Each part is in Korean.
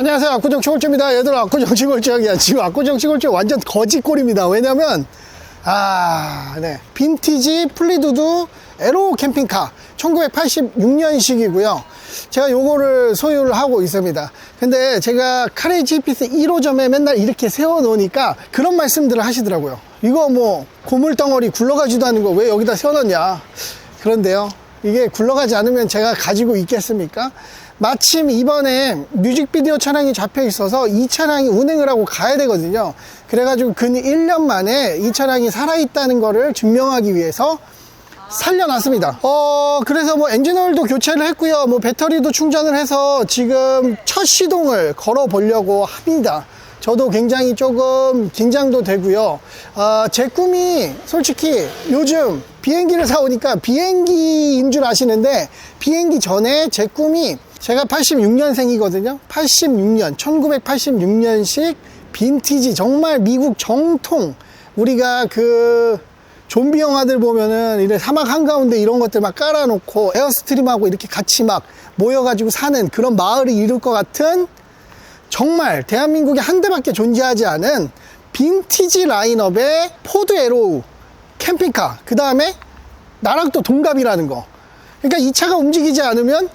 안녕하세요. 압구정 치골주입니다. 얘들아, 압구정 치골주야. 지금 압구정 치골주 완전 거짓골입니다. 왜냐면, 아, 네. 빈티지 플리두두 에로 캠핑카 1986년식이고요. 제가 요거를 소유를 하고 있습니다. 근데 제가 카레이지 피스 1호점에 맨날 이렇게 세워놓으니까 그런 말씀들을 하시더라고요. 이거 뭐 고물덩어리 굴러가지도 않은 거 왜 여기다 세워놨냐. 그런데요. 이게 굴러가지 않으면 제가 가지고 있겠습니까? 마침 이번에 뮤직비디오 차량이 잡혀 있어서 이 차량이 운행을 하고 가야 되거든요. 그래가지고 근 1년 만에 이 차량이 살아있다는 거를 증명하기 위해서 살려놨습니다. 어, 그래서 뭐 엔진오일도 교체를 했고요. 뭐 배터리도 충전을 해서 지금 첫 시동을 걸어 보려고 합니다. 저도 굉장히 조금 긴장도 되고요. 아, 제 꿈이 솔직히 요즘 비행기를 사오니까 비행기인 줄 아시는데 비행기 전에 제 꿈이 제가 86년생이거든요. 86년, 1986년식 빈티지 정말 미국 정통 우리가 그 좀비 영화들 보면은 이래 사막 한가운데 이런 것들 막 깔아놓고 에어스트림하고 이렇게 같이 막 모여가지고 사는 그런 마을을 이룰 것 같은 정말 대한민국에 한 대밖에 존재하지 않은 빈티지 라인업의 포드 에로우 캠핑카 그 다음에 나랑 또 동갑이라는 거 그러니까 이 차가 움직이지 않으면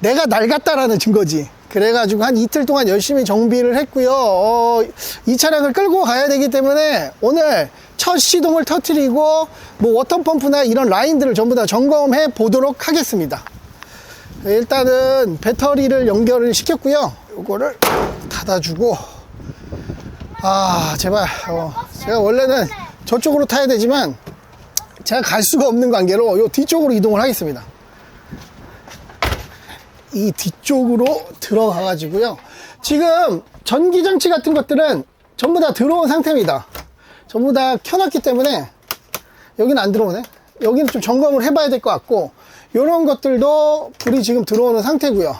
내가 낡았다라는 증거지 그래가지고 한 이틀 동안 열심히 정비를 했고요 어, 이 차량을 끌고 가야 되기 때문에 오늘 첫 시동을 터트리고 뭐 워터펌프나 이런 라인들을 전부 다 점검해 보도록 하겠습니다 일단은 배터리를 연결을 시켰고요. 이거를 닫아주고 아 제발 어, 제가 원래는 저쪽으로 타야 되지만 제가 갈 수가 없는 관계로 요 뒤쪽으로 이동을 하겠습니다. 이 뒤쪽으로 들어가 가지고요. 지금 전기 장치 같은 것들은 전부 다 들어온 상태입니다. 전부 다 켜놨기 때문에 여기는 안 들어오네. 여기는 좀 점검을 해봐야 될 것 같고, 이런 것들도 불이 지금 들어오는 상태고요.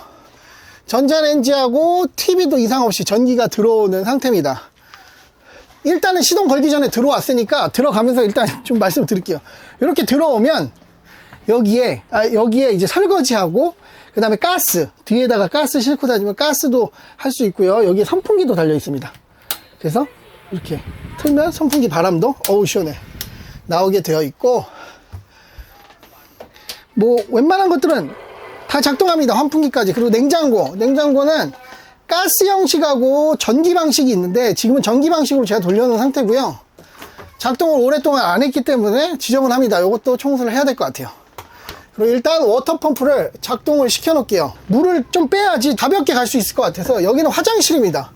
전자레인지하고 TV도 이상 없이 전기가 들어오는 상태입니다. 일단은 시동 걸기 전에 들어왔으니까 들어가면서 일단 좀 말씀드릴게요. 이렇게 들어오면 여기에 아, 여기에 이제 설거지하고 그 다음에 가스 뒤에다가 가스 싣고 다니면 가스도 할 수 있고요. 여기에 선풍기도 달려 있습니다. 그래서 이렇게 틀면 선풍기 바람도 어우 시원해 나오게 되어 있고 뭐 웬만한 것들은 다 작동합니다. 환풍기까지. 그리고 냉장고. 냉장고는 가스 형식하고 전기 방식이 있는데 지금은 전기 방식으로 제가 돌려놓은 상태고요. 작동을 오랫동안 안 했기 때문에 지저분합니다. 이것도 청소를 해야 될 것 같아요. 그리고 일단 워터 펌프를 작동을 시켜 놓을게요. 물을 좀 빼야지 가볍게 갈 수 있을 것 같아서 여기는 화장실입니다.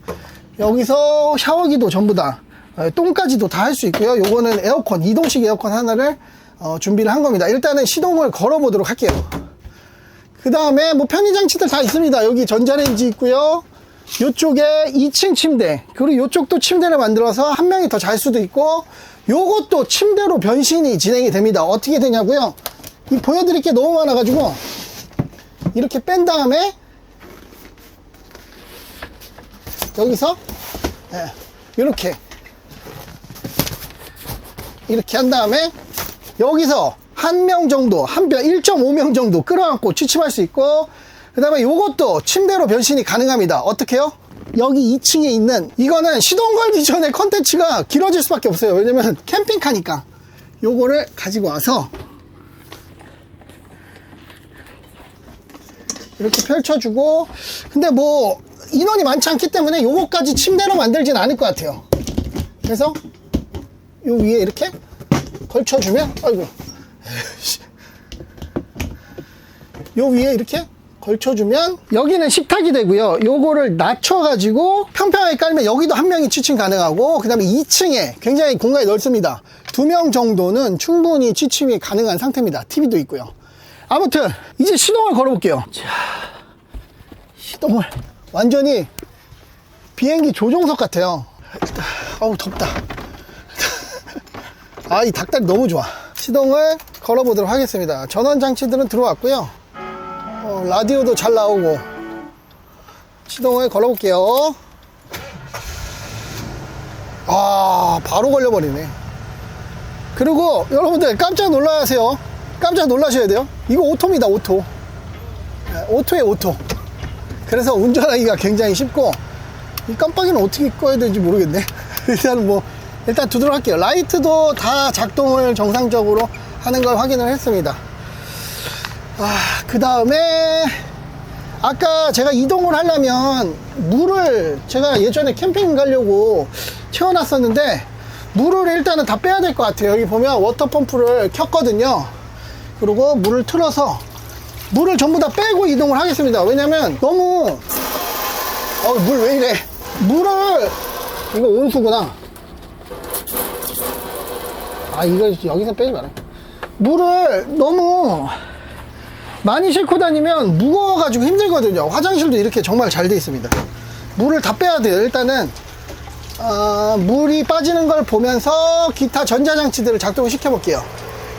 여기서 샤워기도 전부 다 어, 똥까지도 다 할 수 있고요. 요거는 에어컨, 이동식 에어컨 하나를 어, 준비를 한 겁니다. 일단은 시동을 걸어 보도록 할게요. 그 다음에 뭐 편의장치들 다 있습니다. 여기 전자레인지 있고요. 요쪽에 2층 침대 그리고 요쪽도 침대를 만들어서 한 명이 더 잘 수도 있고 요것도 침대로 변신이 진행이 됩니다. 어떻게 되냐고요? 이 보여드릴 게 너무 많아가지고 이렇게 뺀 다음에 여기서 예, 이렇게 이렇게 한 다음에 여기서 한 명 정도, 한 명, 1.5명 정도 끌어안고 취침할 수 있고, 그 다음에 요것도 침대로 변신이 가능합니다. 어떻게요? 여기 2층에 있는, 이거는 시동 걸기 전에 컨텐츠가 길어질 수밖에 없어요. 왜냐면 캠핑카니까. 요거를 가지고 와서, 이렇게 펼쳐주고, 근데 뭐, 인원이 많지 않기 때문에 요거까지 침대로 만들진 않을 것 같아요. 그래서, 요 위에 이렇게 걸쳐주면 아이고. 요 위에 이렇게 걸쳐주면 여기는 식탁이 되고요. 요거를 낮춰 가지고 평평하게 깔면 여기도 한 명이 취침 가능하고 그 다음에 2층에 굉장히 공간이 넓습니다. 두 명 정도는 충분히 취침이 가능한 상태입니다. TV도 있고요 아무튼 이제 시동을 걸어 볼게요 자 시동을 완전히 비행기 조종석 같아요 어우 덥다 아, 이 닭다리 너무 좋아. 시동을 걸어보도록 하겠습니다. 전원 장치들은 들어왔고요. 어, 라디오도 잘 나오고. 시동을 걸어볼게요. 아, 바로 걸려버리네. 그리고 여러분들 깜짝 놀라세요. 깜짝 놀라셔야 돼요. 이거 오토입니다, 오토. 네, 오토에 오토. 그래서 운전하기가 굉장히 쉽고, 이 깜빡이는 어떻게 꺼야 되는지 모르겠네. 일단 뭐, 일단 두도록 할게요. 라이트도 다 작동을 정상적으로 하는 걸 확인을 했습니다. 아, 그 다음에, 아까 제가 이동을 하려면 물을 제가 예전에 캠핑 가려고 채워놨었는데, 물을 일단은 다 빼야 될 것 같아요. 여기 보면 워터펌프를 켰거든요. 그리고 물을 틀어서 물을 전부 다 빼고 이동을 하겠습니다. 왜냐면 너무 어, 물 왜 이래? 물을 이거 온수구나. 아, 이거 여기서 빼지 마라. 물을 너무 많이 싣고 다니면 무거워가지고 힘들거든요. 화장실도 이렇게 정말 잘 돼 있습니다. 물을 다 빼야 돼요. 일단은 어, 물이 빠지는 걸 보면서 기타 전자장치들을 작동을 시켜 볼게요.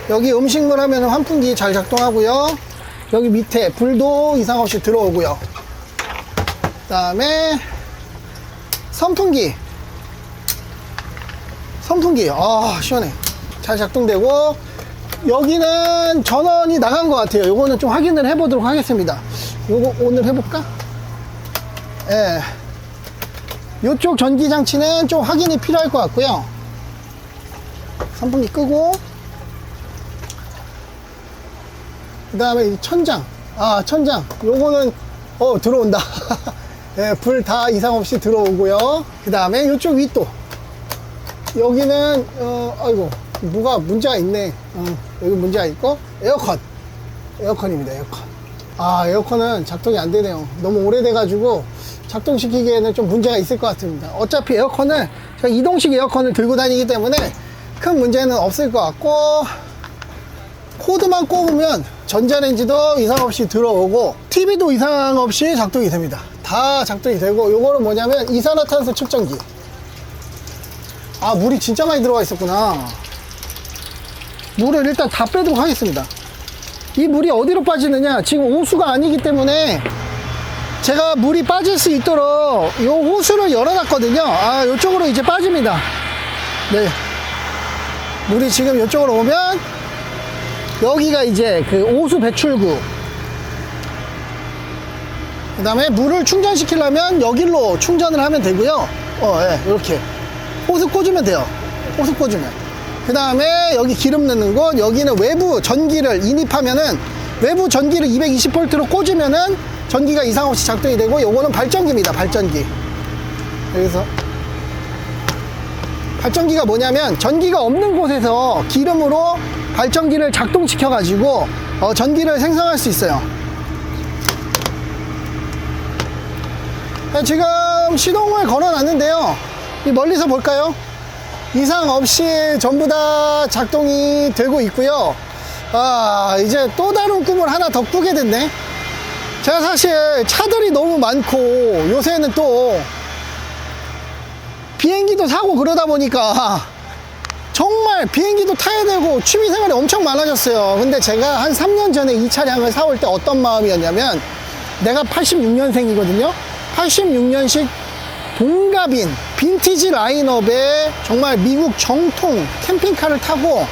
여기 음식물 하면 환풍기 잘 작동하고요. 여기 밑에 불도 이상 없이 들어오고요. 그 다음에 선풍기. 선풍기. 아, 시원해. 잘 작동되고, 여기는 전원이 나간 것 같아요. 요거는 좀 확인을 해보도록 하겠습니다. 요거 오늘 해볼까? 예. 요쪽 전기장치는 좀 확인이 필요할 것 같고요. 선풍기 끄고, 그 다음에 이 천장. 아, 천장. 요거는, 어, 들어온다. 예, 불 다 이상 없이 들어오고요. 그 다음에 요쪽 윗도. 여기는, 어, 아이고, 뭐가 문제가 있네. 어, 여기 문제가 있고, 에어컨. 에어컨입니다, 에어컨. 아, 에어컨은 작동이 안 되네요. 너무 오래돼 가지고 작동시키기에는 좀 문제가 있을 것 같습니다. 어차피 에어컨을, 제가 이동식 에어컨을 들고 다니기 때문에 큰 문제는 없을 것 같고, 코드만 꼽으면 전자레인지도 이상 없이 들어오고 TV도 이상 없이 작동이 됩니다. 다 작동이 되고 요거는 뭐냐면 이산화탄소 측정기. 아 물이 진짜 많이 들어가 있었구나. 물을 일단 다 빼도록 하겠습니다. 이 물이 어디로 빠지느냐? 지금 호수가 아니기 때문에 제가 물이 빠질 수 있도록 요 호수를 열어놨거든요. 아, 요쪽으로 이제 빠집니다. 네. 물이 지금 요쪽으로 오면 여기가 이제 그 오수 배출구. 그 다음에 물을 충전시키려면 여기로 충전을 하면 되고요. 어, 예, 이렇게. 호스 꽂으면 돼요. 호스 꽂으면. 그 다음에 여기 기름 넣는 곳, 여기는 외부 전기를 인입하면은 외부 전기를 220V로 꽂으면은 전기가 이상 없이 작동이 되고 요거는 발전기입니다. 발전기. 여기서 발전기가 뭐냐면 전기가 없는 곳에서 기름으로 발전기를 작동시켜 가지고 어, 전기를 생성할 수 있어요. 자, 지금 시동을 걸어 놨는데요. 이 멀리서 볼까요? 이상 없이 전부 다 작동이 되고 있고요. 아, 이제 또 다른 꿈을 하나 더 꾸게 됐네. 제가 사실 차들이 너무 많고 요새는 또 비행기도 사고 그러다 보니까 정말 비행기도 타야 되고 취미 생활이 엄청 많아졌어요. 근데 제가 한 3년 전에 이 차량을 사올 때 어떤 마음이었냐면 내가 86년생이거든요. 86년식 동갑인 빈티지 라인업의 정말 미국 정통 캠핑카를 타고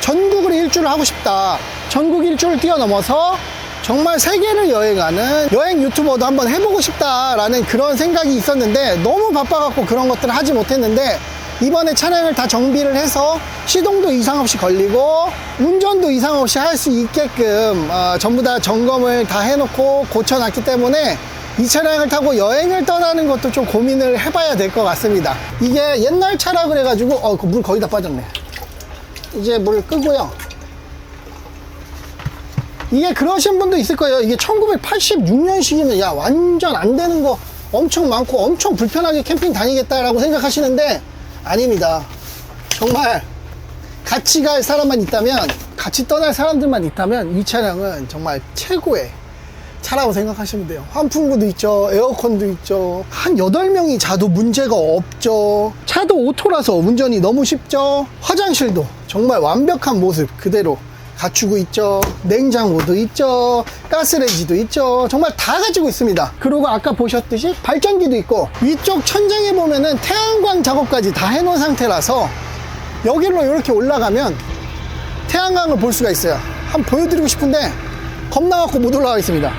전국을 일주를 하고 싶다. 전국 일주를 뛰어넘어서 정말 세계를 여행하는 여행 유튜버도 한번 해보고 싶다라는 그런 생각이 있었는데 너무 바빠갖고 그런 것들을 하지 못했는데 이번에 차량을 다 정비를 해서 시동도 이상 없이 걸리고 운전도 이상 없이 할 수 있게끔 어, 전부 다 점검을 다 해놓고 고쳐놨기 때문에 이 차량을 타고 여행을 떠나는 것도 좀 고민을 해봐야 될 것 같습니다. 이게 옛날 차라 그래가지고 어, 그물 거의 다 빠졌네. 이제 물 끄고요. 이게 그러신 분도 있을 거예요. 이게 1986년식이면 야 완전 안 되는 거 엄청 많고 엄청 불편하게 캠핑 다니겠다라고 생각하시는데 아닙니다. 정말 같이 갈 사람만 있다면 같이 떠날 사람들만 있다면 이 차량은 정말 최고의 차라고 생각하시면 돼요. 환풍구도 있죠. 에어컨도 있죠. 한 8명이 자도 문제가 없죠. 차도 오토라서 운전이 너무 쉽죠. 화장실도 정말 완벽한 모습 그대로 갖추고 있죠. 냉장고도 있죠. 가스레인지도 있죠. 정말 다 가지고 있습니다. 그리고 아까 보셨듯이 발전기도 있고 위쪽 천장에 보면은 태양광 작업까지 다 해놓은 상태라서 여기로 이렇게 올라가면 태양광을 볼 수가 있어요. 한번 보여드리고 싶은데 겁나갖고 못 올라가겠습니다.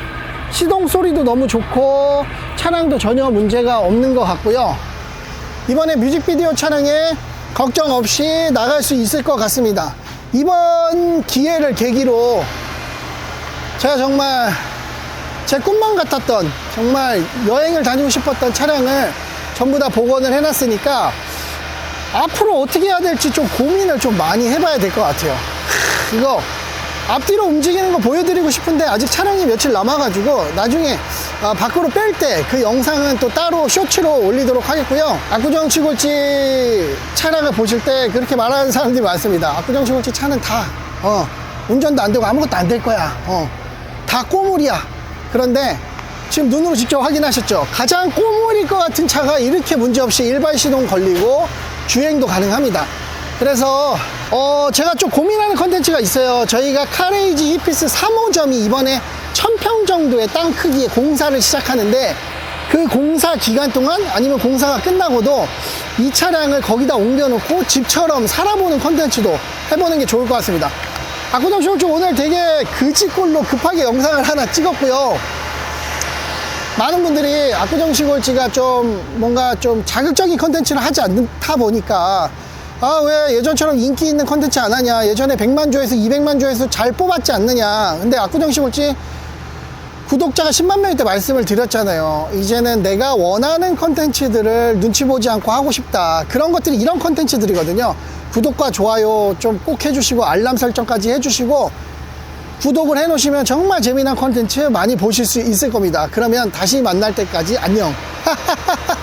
시동 소리도 너무 좋고 차량도 전혀 문제가 없는 것 같고요. 이번에 뮤직비디오 촬영에 걱정 없이 나갈 수 있을 것 같습니다. 이번 기회를 계기로 제가 정말 제 꿈만 같았던 정말 여행을 다니고 싶었던 차량을 전부 다 복원을 해놨으니까 앞으로 어떻게 해야 될지 좀 고민을 좀 많이 해봐야 될 것 같아요. 하, 이거 앞뒤로 움직이는 거 보여드리고 싶은데 아직 촬영이 며칠 남아가지고 나중에 아, 밖으로 뺄 때 그 영상은 또 따로 쇼츠로 올리도록 하겠고요. 압구정 치골치 차량을 보실 때 그렇게 말하는 사람들이 많습니다. 압구정 치골치 차는 다 어, 운전도 안 되고 아무것도 안 될 거야. 어, 다 꼬물이야. 그런데 지금 눈으로 직접 확인하셨죠? 가장 꼬물일 것 같은 차가 이렇게 문제없이 일반 시동 걸리고 주행도 가능합니다. 그래서 어 제가 좀 고민하는 컨텐츠가 있어요. 저희가 카레이지 히피스 3호점이 이번에 1000평 정도의 땅 크기의 공사를 시작하는데 그 공사 기간 동안 아니면 공사가 끝나고도 이 차량을 거기다 옮겨놓고 집처럼 살아보는 컨텐츠도 해보는 게 좋을 것 같습니다. 아쿠정 쇼츠 오늘 되게 그지꼴로 급하게 영상을 하나 찍었고요. 많은 분들이 압구정 시골지가 좀 뭔가 좀 자극적인 컨텐츠를 하지 않다 보니까 아 왜 예전처럼 인기 있는 컨텐츠 안 하냐 예전에 100만 조회수 200만 조회수 잘 뽑았지 않느냐 근데 압구정 시골지 구독자가 10만 명일 때 말씀을 드렸잖아요 이제는 내가 원하는 컨텐츠들을 눈치 보지 않고 하고 싶다 그런 것들이 이런 컨텐츠들이거든요 구독과 좋아요 좀 꼭 해주시고 알람 설정까지 해주시고 구독을 해놓으시면 정말 재미난 컨텐츠 많이 보실 수 있을 겁니다. 그러면 다시 만날 때까지 안녕.